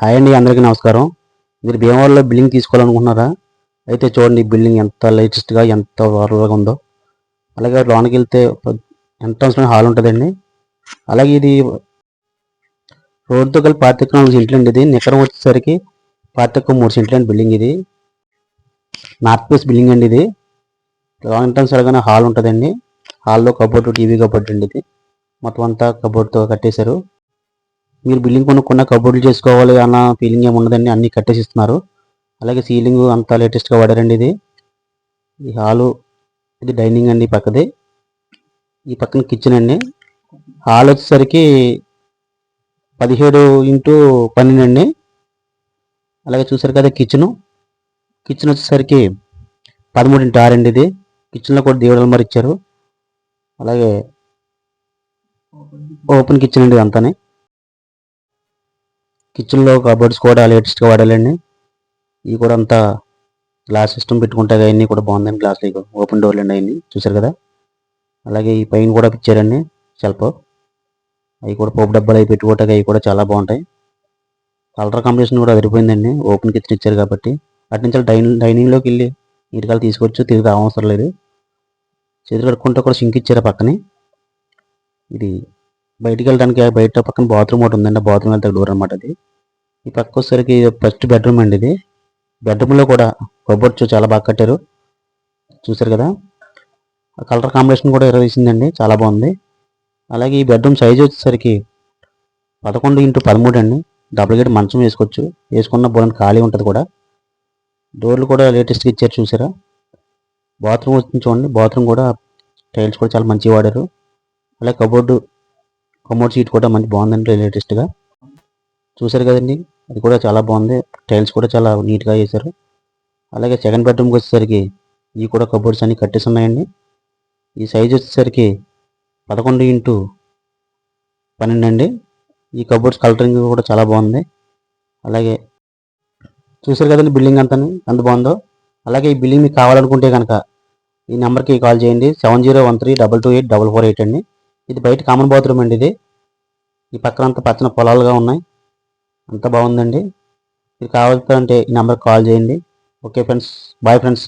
Hi అండి అందరికీ నమస్కారం. మీరు భీమవరంలో బిల్డింగ్ తీసుకోవాలనుకుంటున్నారా? అయితే చూడండి బిల్డింగ్ ఎంత లేటెస్ట్గా ఎంత ఓవర్గా ఉందో. అలాగే లోనికి వెళ్తే ఎంట్రన్స్లో హాల్ ఉంటుందండి. అలాగే ఇది రోడ్తో కలిపి పాతిక నాలుగు సెంట్లు అండి ఇది. నికరం వచ్చేసరికి పాతిక మూడు సెంట్లు అండి బిల్డింగ్ ఇది. నార్త్ ఫేస్ బిల్డింగ్ అండి ఇది. లాంగ్ ఎంట్రన్స్ అలాగే హాల్ ఉంటుందండి. హాల్లో కబోర్డు టీవీ కబోర్డ్ అండి ఇది. మొత్తం అంతా కబోర్డ్తో కట్టేశారు. మీరు బిల్డింగ్ కొనుక్కున్న కబోర్డులు చేసుకోవాలి అన్న ఫీలింగ్ ఏమి ఉండదండి అన్ని కట్టేసి ఇస్తున్నారు అలాగే సీలింగ్ అంతా లేటెస్ట్గా వాడారండి ఇది. ఈ హాలు ఇది డైనింగ్ అండి ఈ పక్కది. ఈ పక్కన కిచెన్ అండి. హాల్ వచ్చేసరికి పదిహేడు ఇంటూ పన్నెండు అండి. అలాగే చూసారు కదా కిచెను కిచెన్ వచ్చేసరికి పదమూడు ఇంటూ ఆరు అండి ఇది. కిచెన్లో కూడా దేవుడు మరి ఇచ్చారు అలాగే ఓపెన్ కిచెన్ అండి అంతానే కిచెన్లో కబోర్డ్స్ కూడా లేటెస్ట్గా వాడాలండి. ఇవి కూడా అంతా గ్లాస్ సిస్టమ్ పెట్టుకుంటే అవన్నీ కూడా బాగుందండి గ్లాస్ ఓపెన్ డోర్లు అండి అవన్నీ చూసారు కదా? అలాగే ఈ పైన కూడా ఇచ్చారండి షెల్ఫ్ అవి కూడా పోపు డబ్బాలు అవి పెట్టుకోవటానికి అవి కూడా చాలా బాగుంటాయి. కలర్ కాంబినేషన్ కూడా అదిరిపోయిందండి ఓపెన్ కిచెన్ ఇచ్చారు కాబట్టి. అటు నుంచి డైనింగ్ డైనింగ్లోకి వెళ్ళి నీటికాలు తీసుకొచ్చు తిరిగి అవసరం లేదు. చేతులు కడుక్కుంటే కూడా సింక్ ఇచ్చారు పక్కనే. ఇది బయటికి వెళ్ళడానికి బయట పక్కన బాత్రూమ్ ఒకటి ఉందండి. బాత్రూమ్ వెళ్తే డోర్ అనమాట అది. ఈ పక్క వచ్చేసరికి ఫస్ట్ బెడ్రూమ్ అండి ఇది. బెడ్రూమ్లో కూడా కబోర్డ్స్ చాలా బాగా కట్టారు. చూసారు కదా? ఆ కలర్ కాంబినేషన్ కూడా ఇరవేసిందండి చాలా బాగుంది. అలాగే ఈ బెడ్రూమ్ సైజ్ వచ్చేసరికి పదకొండు ఇంటూ పదమూడు అండి. డబుల్ గేట్ మంచం వేసుకోవచ్చు. వేసుకున్న బోలని ఖాళీ ఉంటుంది కూడా. డోర్లు కూడా లేటెస్ట్గా ఇచ్చారు చూసారా? బాత్రూమ్ వచ్చింది చూడండి. బాత్రూమ్ కూడా టైల్స్ కూడా చాలా మంచిగా వాడారు. అలాగే కబోర్డు కమోడ్ సీట్ కూడా మంచి బాగుందండి లేటెస్ట్గా. చూసారు కదండి అది కూడా చాలా బాగుంది. టైల్స్ కూడా చాలా నీట్గా వేశారు. అలాగే సెకండ్ బెడ్రూమ్కి వచ్చేసరికి ఇవి కూడా కబోర్డ్స్ అన్ని కట్టేసి ఉన్నాయండి. ఈ సైజ్ వచ్చేసరికి పదకొండు ఇంటూ పన్నెండు అండి. ఈ కబోర్డ్స్ కలరింగ్ కూడా చాలా బాగుంది. అలాగే చూసారు కదండి బిల్డింగ్ అంతా ఎంత బాగుందో. అలాగే ఈ బిల్డింగ్ మీకు కావాలనుకుంటే కనుక ఈ నెంబర్కి కాల్ చేయండి. Seven zero one three double two eight double four eight అండి. ఇది బయట కామన్ బాత్రూమ్ అండి ఇది. ఈ పక్కన అంతా పచ్చని పొలాలుగా ఉన్నాయి. అంత బాగుందండి. మీరు కావాలంటే ఈ నెంబర్కి కాల్ చేయండి. Okay friends bye friends